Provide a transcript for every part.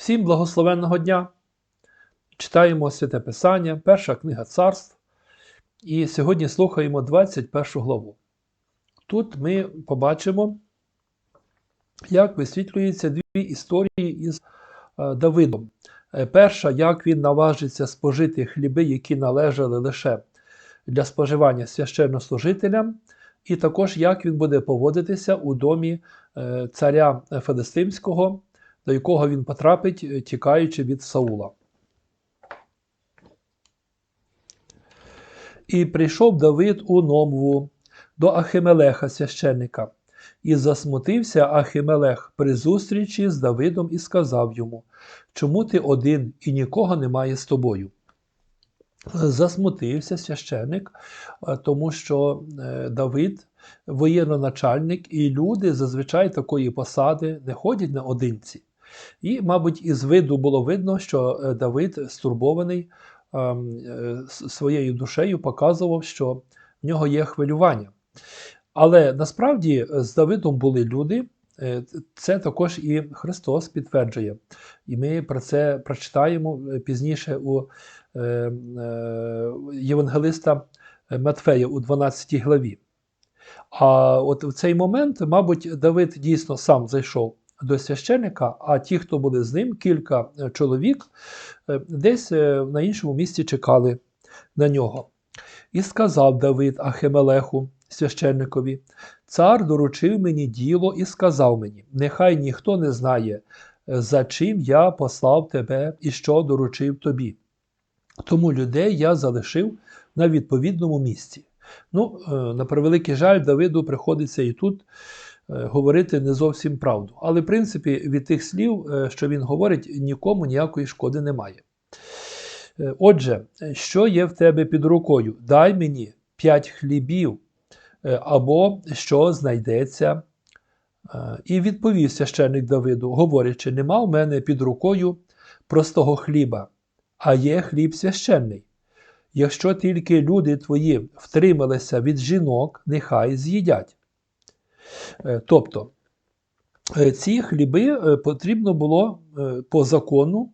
Всім благословенного дня! Читаємо Святе Писання, перша книга царств. І сьогодні слухаємо 21 главу. Тут ми побачимо, як висвітлюються дві історії із е, Давидом. Е, Перша, як він наважиться спожити хліби, які належали лише для споживання священнослужителям, і також як він буде поводитися у домі е, царя Филистимського, до якого він потрапить, е, тікаючи від Саула. І прийшов Давид у Номву до Ахимелеха священника, і засмутився Ахимелех при зустрічі з Давидом і сказав йому: Чому ти один і нікого немає з тобою? Засмутився священик, е, тому що е, Давид воєнноначальник, і люди зазвичай такої посади не ходять наодинці. І, мабуть, із виду було видно, що е, Давид стурбований ем, е, своєю душею, показував, що в нього є хвилювання. Але насправді е, з Давидом були люди, це також і Христос підтверджує. І ми про це прочитаємо пізніше у е, е, Євангелиста Матфея у 12 главі. А от в цей момент, мабуть, Давид дійсно сам зайшов до священика, а ті, хто були з ним, кілька е, чоловік, е, десь е, на іншому місці чекали на нього. І сказав Давид Ахемелеху, священникові, цар доручив мені діло і сказав мені: нехай ніхто не знає, за чим я послав тебе і що доручив тобі. Тому людей я залишив на відповідному місці. Ну, на превеликий жаль, Давиду приходиться і тут говорити не зовсім правду. Але, в принципі, від тих слів, е, що він говорить, нікому ніякої шкоди немає. Е, Отже, е, що є в тебе під рукою? Дай мені п'ять хлібів, е, або що знайдеться. Е, І відповів священник Давиду, говорячи: нема в мене під рукою простого хліба, а є хліб священний. Якщо тільки люди твої втрималися від жінок, нехай з'їдять. Е, Тобто е, ці хліби е, потрібно було по закону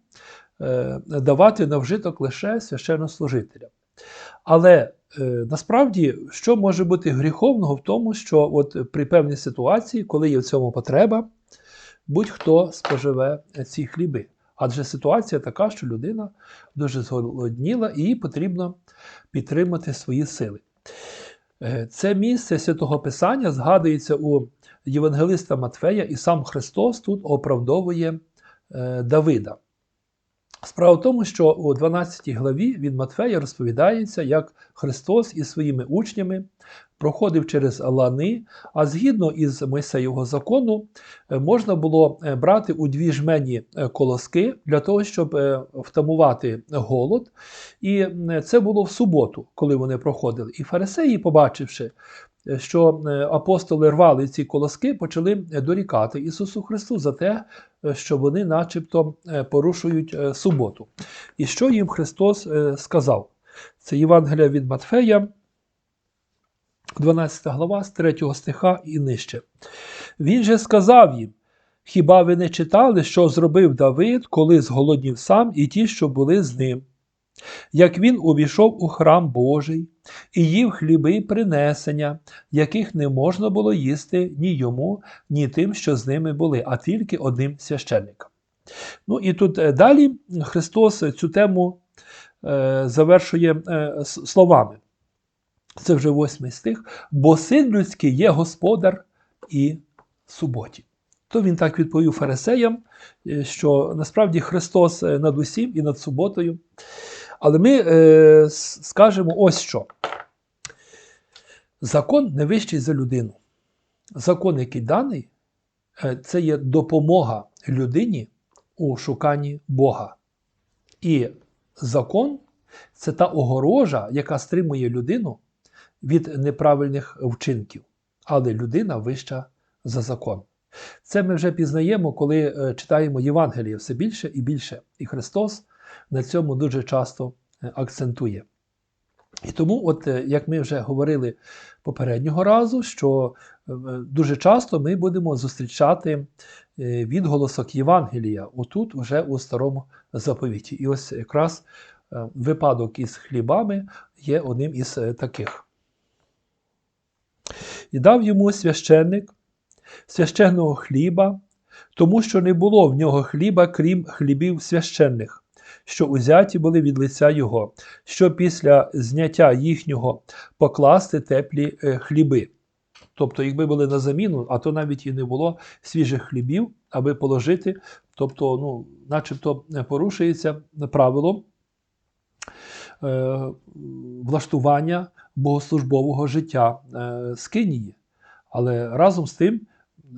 давати на вжиток лише священнослужителям. Але насправді, що може бути гріховного в тому, що от при певній ситуації, коли є в цьому потреба, будь-хто споживе ці хліби. Адже ситуація така, що людина дуже зголодніла і їй потрібно підтримати свої сили. Е, Це місце святого Писання згадується у Євангелиста Матфея, і сам Христос тут оправдовує е, Давида. Справа в тому, що у 12 главі від Матфея розповідається, як Христос із своїми учнями проходив через лани, а згідно із Мойсеєвого закону, е, можна було е, брати у дві жмені е, колоски для того, щоб втамувати голод. І це було в суботу, коли вони проходили. І фарисеї, побачивши, що е, апостоли рвали ці колоски, почали е, дорікати Ісусу Христу за те, е, що вони начебто порушують суботу. І що їм Христос сказав? Це Євангелія від Матфея, 12 глава, з 3 стиха і нижче. Він же сказав їм: Хіба ви не читали, що зробив Давид, коли зголоднів сам і ті, що були з ним? Як він увійшов у храм Божий і їв хліби принесення, яких не можна було їсти ні йому, ні тим, що з ними були, а тільки одним священникам. Ну і тут е, далі Христос цю тему е, завершує е, словами. Це вже восьмий стих. Бо син людський є господар і суботі. То він так відповів фарисеям, що насправді Христос над усім і над суботою. Але ми е, скажемо ось що. Закон не вищий за людину. Закон, який даний, е, це є допомога людині у шуканні Бога. І закон це та огорожа, яка стримує людину від неправильних вчинків. Але людина вища за закон. Це ми вже пізнаємо, коли е, читаємо Євангеліє все більше і більше. І Христос на цьому дуже часто е, акцентує. І тому, от е, як ми вже говорили попереднього разу, що е, дуже часто ми будемо зустрічати відголосок Євангелія, отут, вже у старому заповіті. І ось якраз випадок із хлібами є одним із таких. І дав йому священник священного хліба, тому що не було в нього хліба, крім хлібів священних, що узяті були від лиця його, що після зняття їхнього покласти теплі е, хліби. Тобто, якби були на заміну, а то навіть і не було свіжих хлібів, аби положити, тобто, ну, начебто е, порушується правило е, влаштування богослужбового життя е, Скинії. Але разом з тим,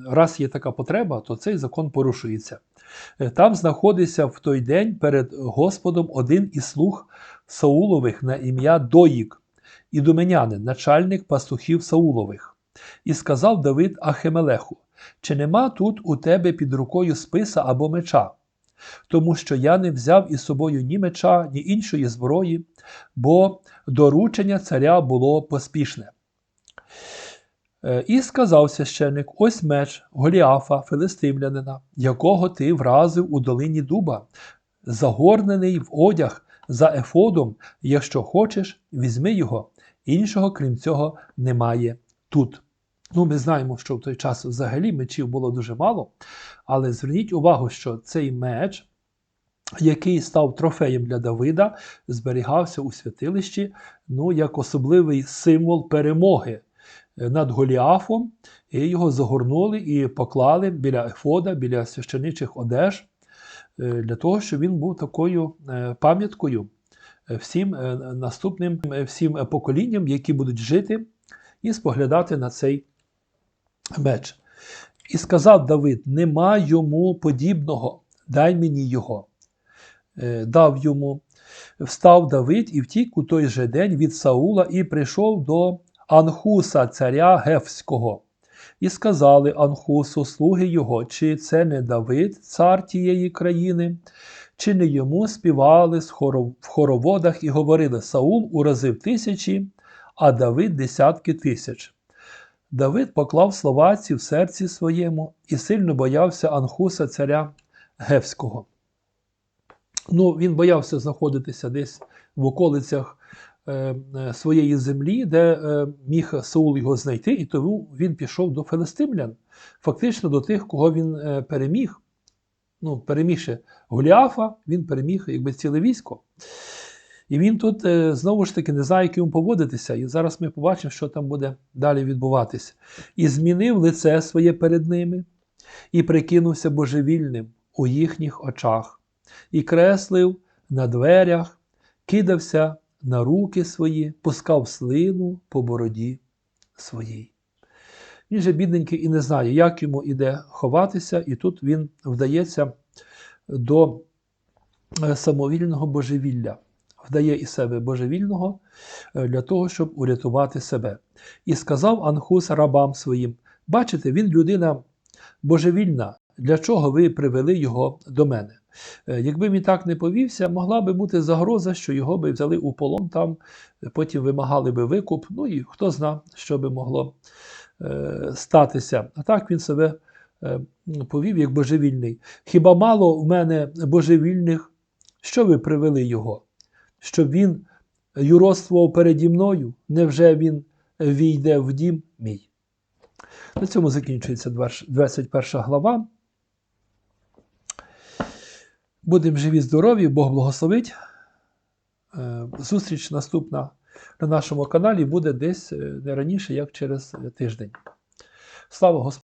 раз є така потреба, то цей закон порушується. Е, Там знаходиться в той день перед Господом один із слуг Саулових на ім'я Доїк, ідуменянин, начальник пастухів Саулових. І сказав Давид Ахемелеху: Чи нема тут у тебе під рукою списа або меча? Тому що я не взяв із собою ні меча, ні іншої зброї, бо доручення царя було поспішне. Е, І сказав священик: ось меч Голіафа, филистимлянина, якого ти вразив у долині дуба, загорнений в одяг за ефодом, якщо хочеш, візьми його. Іншого, крім цього, немає тут. Ну, ми знаємо, що в той час взагалі мечів було дуже мало, але зверніть увагу, що цей меч, який став трофеєм для Давида, зберігався у святилищі ну, як особливий символ перемоги над Голіафом, і його загорнули і поклали біля ефода, біля священичих одеж, е, для того, щоб він був такою е, пам'яткою е, всім е, наступним е, всім е, поколінням, які будуть жити і споглядати на цей меч. І сказав Давид: нема йому подібного, дай мені його. Е, Дав йому. Встав Давид і втік у той же день від Саула і прийшов до Анхуса, царя Гефського. І сказали Анхусу, слуги його, чи це не Давид, цар тієї країни, чи не йому співали в хороводах і говорили: Саул уразив тисячі, а Давид десятки тисяч. Давид поклав слова ці в серці своєму і сильно боявся Анхуса, царя Гевського. Ну, він боявся знаходитися десь в околицях своєї землі, де е, міг Саул його знайти, і тому він пішов до филистимлян, фактично до тих, кого він е, переміг. Ну, перемігши Голіафа, він переміг якби ціле військо. І він тут е, знову ж таки не знає, як йому поводитися. І зараз ми побачимо, що там буде далі відбуватися. І змінив лице своє перед ними, і прикинувся божевільним у їхніх очах, і креслив на дверях, кидався на руки свої, пускав слину по бороді своїй. Він же, бідненький, і не знає, як йому іде ховатися, і тут він вдається до е, самовільного божевілля, вдає із себе божевільного е, для того, щоб урятувати себе. І сказав Анхус рабам своїм: бачите, він людина божевільна. Для чого ви привели його до мене? Е, Якби він так не повівся, могла би бути загроза, що його би взяли у полон там, потім вимагали би викуп. Ну і хто зна, що би могло е, статися. А так він себе е, повів як божевільний. Хіба мало в мене божевільних? Що ви привели його? Щоб він юродствував переді мною? Невже він війде в дім мій? На цьому закінчується 21 глава. Будемо живі, здорові, Бог благословить. Е, Зустріч наступна на нашому каналі буде десь е, не раніше, як через тиждень. Слава Господу!